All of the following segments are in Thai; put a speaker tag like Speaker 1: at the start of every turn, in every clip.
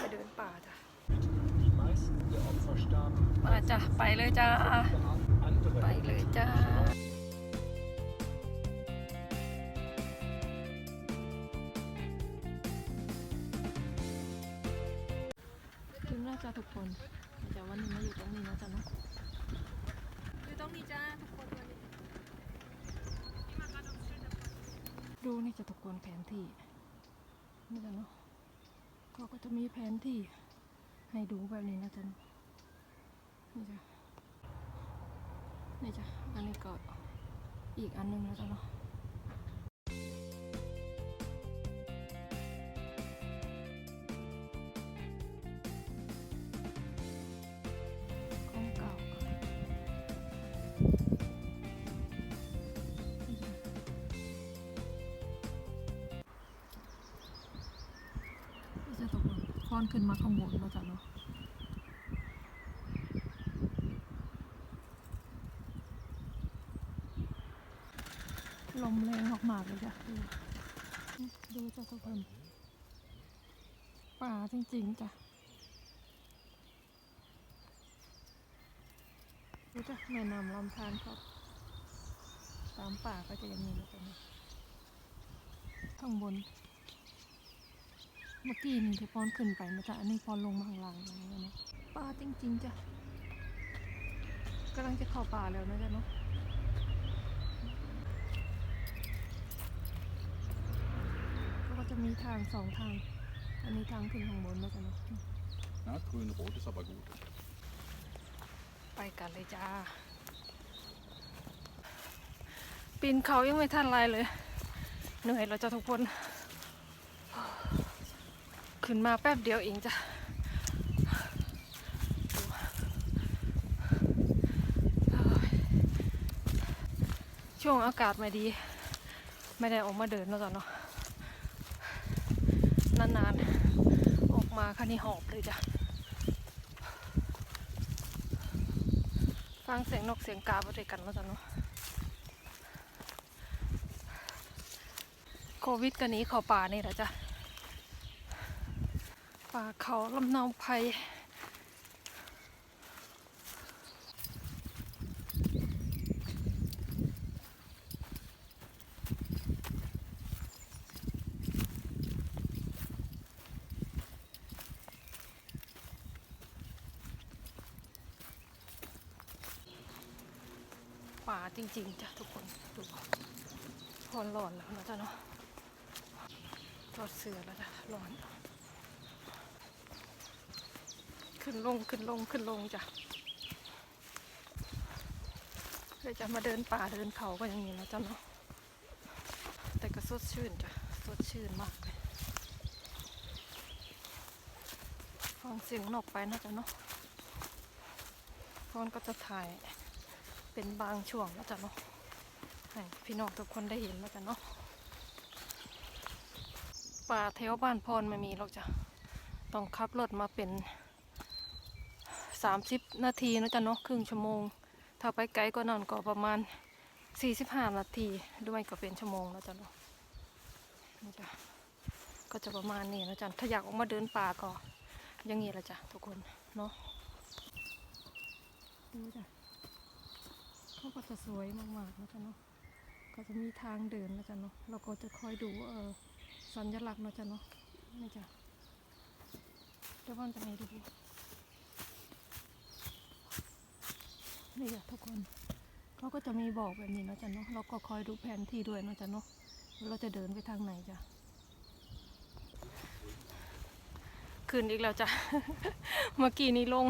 Speaker 1: ไปเดินป่าจ้ะ
Speaker 2: Die meisten der Opfer starben
Speaker 1: มาจ้ะไปเลยจ้า
Speaker 2: andere
Speaker 1: ไปเลยจ้าถึงแล้วจ้าทุกคนเดี๋ยววันนี้มาอยู่ตรงนี้นะจ๊ะเนาะอยู่ตรงนี้จ้าทุกคนวันนี้ดูนี่จะทุกคนแผนที่นี่จ้ะเนาะ เขาก็จะมีแผนที่ให้ดูแบบนี้นะจ๊ะเนาะนี่จ้ะนี่จ้ะอันนี้ก็อีกอันหนึงแล้วจ้ะเนาะ ลงขึ้นมาข้างบนแล้วจ้ะเนาะลมแรงมากเลยจ้ะดูดูจ้ะทุกคนป่าจริงๆจ้ะดูจ้ะแม่น้ำลำธารครับ ตามป่าก็จะย่างนี้นะจ๊ะเนี่ยข้างบน เมื่อกี้นี่ที่ปอนขึ้นไปนะจ๊ะอันนี้ปอนลงมาข้างล่างอย่างนี้นะป่าจริงๆจ้ะกำลังจะเข้าป่าแล้วนะจ๊ะเนาะก็จะมีทางสองทาง อันนี้ทางขึ้นข้างบนแล้วกันเนอะ
Speaker 2: Ja, grün-rot ist aber gut.
Speaker 1: ไปกันเลยจ้า ปีนเขายังไม่ทันไรเลย เหนื่อยเราจะทุกคน ขึ้นมาแป๊บเดียวเองจ้ะช่วงอากาศไม่ดี ไม่ได้ออกมาเดินแล้วจ้ะเนาะนานๆ ออกมาคันนี้หอบเลยจ้ะ ฟังเสียงนกเสียงกาไปด้วยกันแล้วจ้ะเนาะโควิดกันนี้เขาป่านี่แหละจ้ะ ป่าเขาลำเนาไพรป่าจริง ๆจ้ะทุกคนดูพอร้อนแล้วนะจ๊ะเนาะถอดเสือแล้วจ้ะร้อน ขึ้นลงขึ้นลงขึ้นลงจ้ะเลยจะมาเดินป่าเดินเขาก็อย่างนี้นะจ๊ะเนาะแต่ก็สดชื่นจ้ะสดชื่นมากเลยฟังเสียงนกไปนะจ๊ะเนาะฟอนก็จะถ่ายเป็นบางช่วงแล้วจ้ะเนาะให้พี่น้องทุกคนได้เห็นแล้วจ้ะเนาะป่าแถวบ้านพรไม่มีหรอกจ้ะต้องขับรถมาเป็น สามสิบนาทีนะจ๊ะเนาะครึ่งชั่วโมง ถ้าไปไกลกว่านั้นก็ประมาณสี่สิบห้านาทีด้วยก็เป็นชั่วโมงแล้วจ้ะเนาะนี่จ้ะก็จะประมาณนี้นะจ๊ะถ้าอยากออกมาเดินป่าก็อยังงี้ละจ้ะทุกคนเนาะดูจ้ะเขาก็จะสวยมากๆนะจ๊ะเนาะก็จะมีทางเดินนะจ๊ะเนาะเราก็จะคอยดูเออสัญลักษณ์นะจ๊ะเนาะนี่จ้ะเดี๋ยวมันจะให้ดู นี่จ้ะทุกคนเขาก็จะมีบอกแบบนี้นะจ๊ะเนาะเราก็คอยดูแผนที่ด้วยนะจ๊ะเนาะว่าเราจะเดินไปทางไหนจ้ะขึ้นอีกแล้วจ้ะเมื่อกี้นี้ลง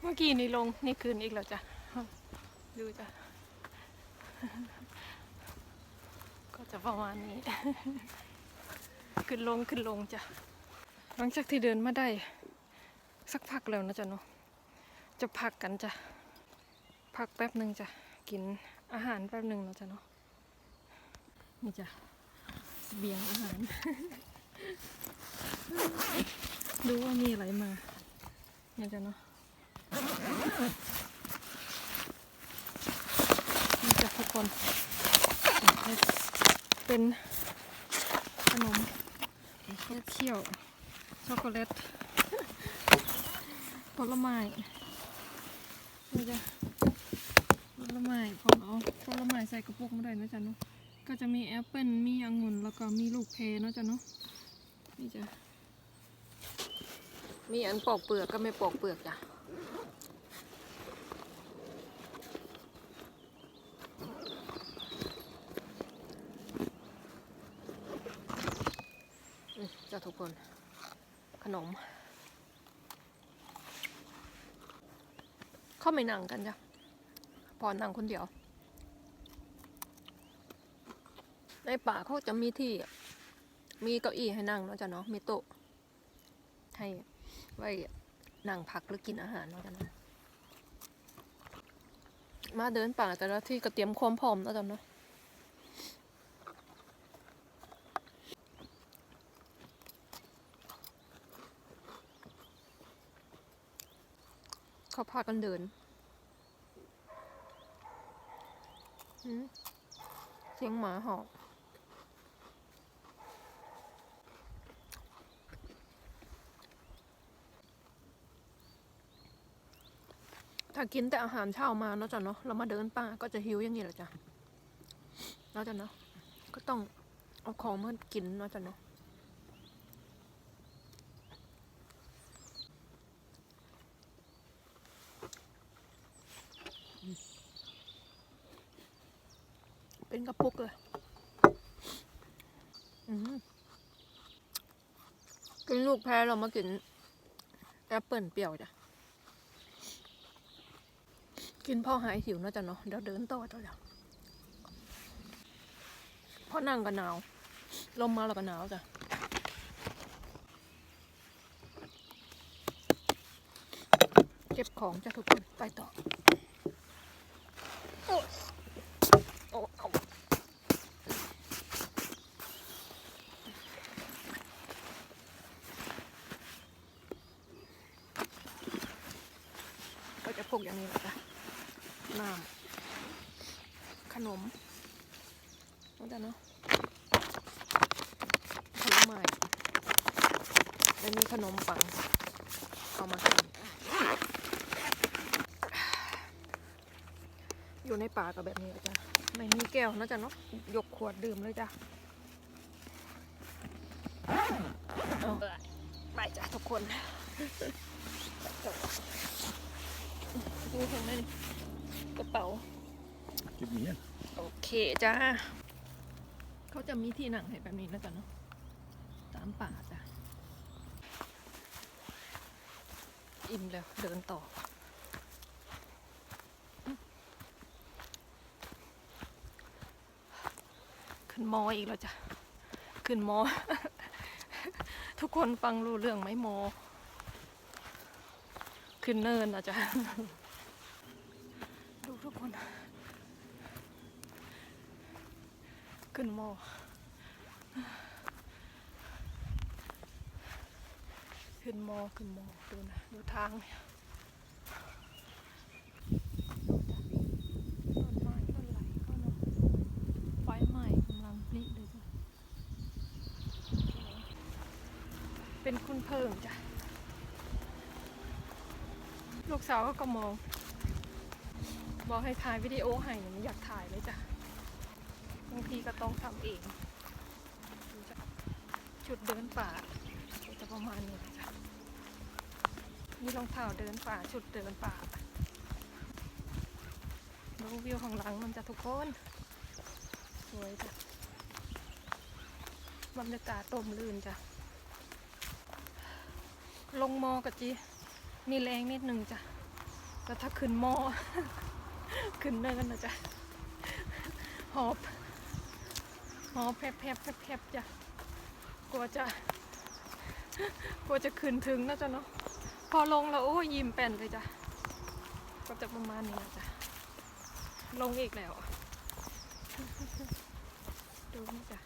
Speaker 1: เมื่อกี้นี้ลงนี่คืนอีกแล้วจ้ะดูจ้ะก็จะประมาณนี้ ขึ้นลงขึ้นลงจ้ะหลังจากที่เดินมาได้ สักพักแล้วนะจ๊ะเนาะจะพักกันจ้ะ พักแป๊บหนึ่งจ้ะ กินอาหารแป๊บหนึ่งนะจ๊ะเนาะ นี่จ้ะเสบียงอาหาร ดูว่ามีอะไรมาเนี่ยจ้ะเนาะนี่จะทุกคน เป็นขนมเคี่ยว ช็อกโกแลตผลไม้นี่จ้ะ ลไม้ผมเอาผลไม้ใส่กระปุกมาได้นะจ๊ะเนาะก็จะมีแอปเปิลมีองุ่นแล้วก็มีลูกเพเนาะจ๊ะเนาะนี่จ้ะมีอันปอกเปลือกก็ไม่ปอกเปลือกจ้ะจ้ะทุกคน ขนม เข้าไม่นั่งกันจ้ะ พอนั่งคนเดียว ในป่าเขาจะมีที่ มีเก้าอี้ให้นั่งเนาะจ้ะเนาะมีโต๊ะให้ไว้นั่งพักหรือกินอาหารเนาะจ้ะเนาะมาเดินป่าแต่ละที่ก็เตรียมความพร้อมเนาะจ้ะเนาะเขาพากันเดินหืม เสียงหมาเห่าถ้ากินแต่อาหารเช้ามาเนาะจ้ะเนาะเรามาเดินป่าก็จะหิวอย่างนี้แหละจ้ะเนาะจ้ะเนาะก็ต้องเอาของมากินเนาะจ้ะเนาะ เป็นกระปุกเลยกินลูกแพรเรามากินแอปเปิลเปรี้ยวจ้ะ กินพ่อหายหิวนะจ้ะเนาะเดี๋ยวเดินต่อจ้ะจ้ะพราะนั่งก็หนาว ลมมาแล้วก็หนาวจ้ะเก็บของจ้ะทุกคนไปต่อ โอ้โอ้เอา ก็จะพกอย่างนี้แหละจ้ะน้ำขนมนั่นจ้ะเนาะผลไม้แล้วมีขนมปังเอามากินอยู่ในป่ากับแบบนี้แหละจ้ะไม่มีแก้วนะจ๊ะเนาะยกขวดดื่มเลยจ้ะไปจ้ะทุกคน ดูเห็นไหมนี่กระเป๋า
Speaker 2: Gib mir her.
Speaker 1: โอเคจ้าเขาจะมีที่นั่งให้แบบนี้นะจ๊ะเนาะตามป่าจ้ะอิ่มแล้วเดินต่อขึ้นมออีกแล้วจ้ะขึ้นมอ ทุกคนฟังรู้เรื่องไหมมอ ขึ้นเนินนะจ๊ะ ดูทุกคน ขึ้นโมขึ้นโมขึ้นโมดูนะ ดูทางเนี่ยต้นไม้ต้นไหลก็เนาะไฟไหม้กำลังพลิเลยจ้ะเป็นคุณเพิ่งจ้ะ ลูก สาวก็กมอง บอกให้ถ่ายวิดีโอให้หนูไม่อยากถ่ายเลยจ้ะบางทีก็ต้องทำเองจุดเดินป่าจะประมาณนี้จ้ะมีรองเท้าเดินป่าชุดเดินป่าดูวิวข้างหลังมันจะทุกคนสวยจ้ะบรรยากาศตมลื่นจ้ะลงมอกะจีมีแรงนิดหนึ่งจ้ะ แต่ถ้าขึ้นมอขึ้นเนินนะจ๊ะหอบหอบแพบแพบแผลบจ้ะกลัวจะกลัวจะขึ้นถึงนะจ๊ะเนาะพอลงแล้วโอ้ยยิ้มแป้นเลยจ้ะก็จะประมาณนี้นะจ๊ะลงอีกแล้ว ดูนี่จ้ะ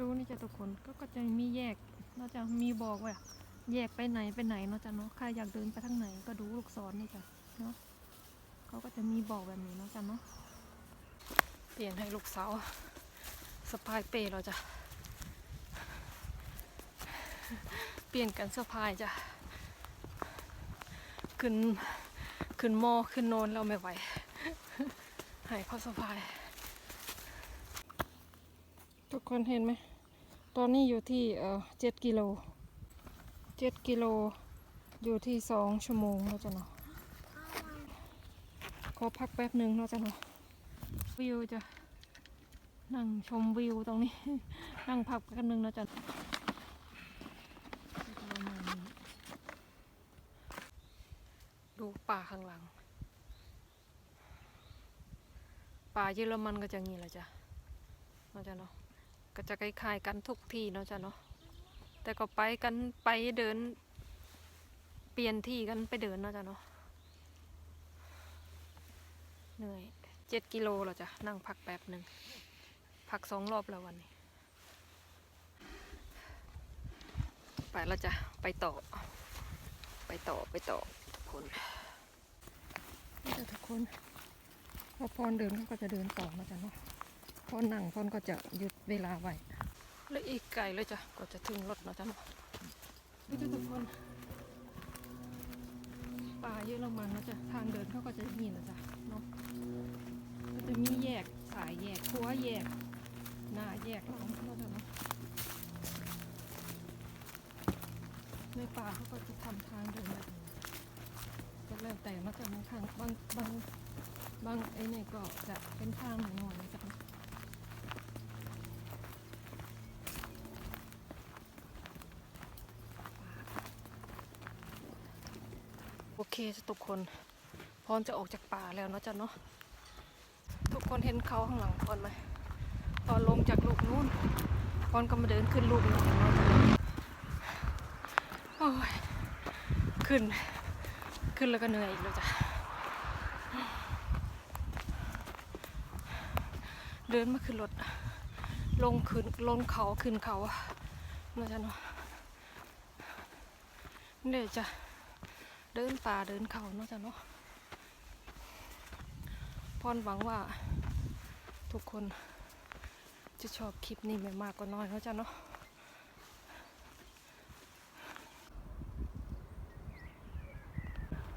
Speaker 1: ดูนี่จ้ะทุกคนก็ก็จะมีแยกเนอกจากมีบอกว่าแยกไปไหนไปไหนเนาะจ้ะเนาะใครอยากเดินไปทางไหนก็ดูลูกศรนี่จ้ะเนาะเขาก็จะมีบอกแบบนี้เนาะจ้ะเนาะเปลี่ยนให้ลูกสาวสะพายเป้เราจะเปลี่ยนกันสะพายจ้ะขึ้นขึ้นหมอขึ้นโนนเราไม่ไหวหายข้อสะพาย ทุกคนเห็นไหมต อนนี้อยู่ที่เอ่อเจ็ดกิโลเจ็ดกิโลอยู่ที่สองชั่วโมงแล้วจ้ะเนาะขอพักแป๊บหนึ่งแล้วจ้ะเนาะวิวจะนั่งชมวิวตรงนี้ นั่งพักกันหนึ่งนะจ๊ะประดูป่าข้างหลัง ป่าเยอรมันก็จะงี้แหละจ้ะเนาะจ้ะเนาะ ก็จะคล้ายๆกันทุกที่เนาะจ้ะเนาะแต่ก็ไปกันไปเดิน เปลี่ยนที่กันไปเดินเนาะจ้ะเนาะเหนื่อยเจ็ดกิโลแล้วจ้ะนั่งพักแป๊บหนึ่งพักสองรอบแล้ววันนี้ ไปแล้วจ้ะไปต่อ ไปต่อไปต่อทุกคนนี่ทุกคนพอพรเดินเขาก็จะเดินต่อนะจ๊ะเนาะ พอนั่งพรก็จะหยุดเวลาไว้แล้วอีกไกลเลยจ้ะก็จะถึงรถนะจ๊ะเนาะนี่จ้ะทุกคนป่าเยอะละมันนะจ๊ะทางเดินเขาก็จะมีนะจ๊ะเนาะก็จะมีแยกสายแยกขัวแยกหน้าแยกหลังแล้วกันเนาะในป่าเขาก็จะทำทางเดินแบบนี้ก็แล้วแต่เนาะจะบางครั้งบางบางบางไอ้เนี่ยก็จะเป็นทางหน่อยๆนะจ๊ะโอเค จะทุกคนพร้อมจะออกจากป่าแล้วเนาะจ๊ะเนาะทุกคนเห็นเขาข้างหลังพรไหมพอลงจากลูกนู้นพรก็มาเดินขึ้นลูกนี้โอ้ยขึ้น ขึ้นแล้วก็เหนื่อยอีกแล้วจ้ะเดินมาขึ้นรถลงขึ้นลงเขาขึ้นเขาเนาะจ้ะเนาะเดี๋ยวจะ เดินป่าเดินเขาเนาะจ้ะเนาะพรหวังว่า ทุกคนจะชอบคลิปนี้ไม่มากก็น้อยเนาะจ้ะเนาะ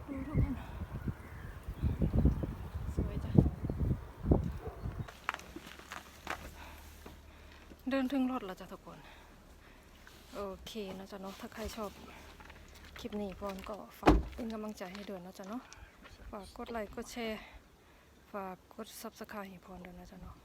Speaker 1: ดูทุกคนสวยจ้ะเดินถึงรถแล้วจ้ะทุกคน โอเคนะจ๊ะเนาะถ้าใครชอบ ลิปนี้พรก็ฝากเป็นกำลังใจให้เดินนะจ๊ะเนาะฝากกดไลค์กดแชร์ฝากกดซับสไครต์ให้พรด้วยนะจ๊ะเนาะ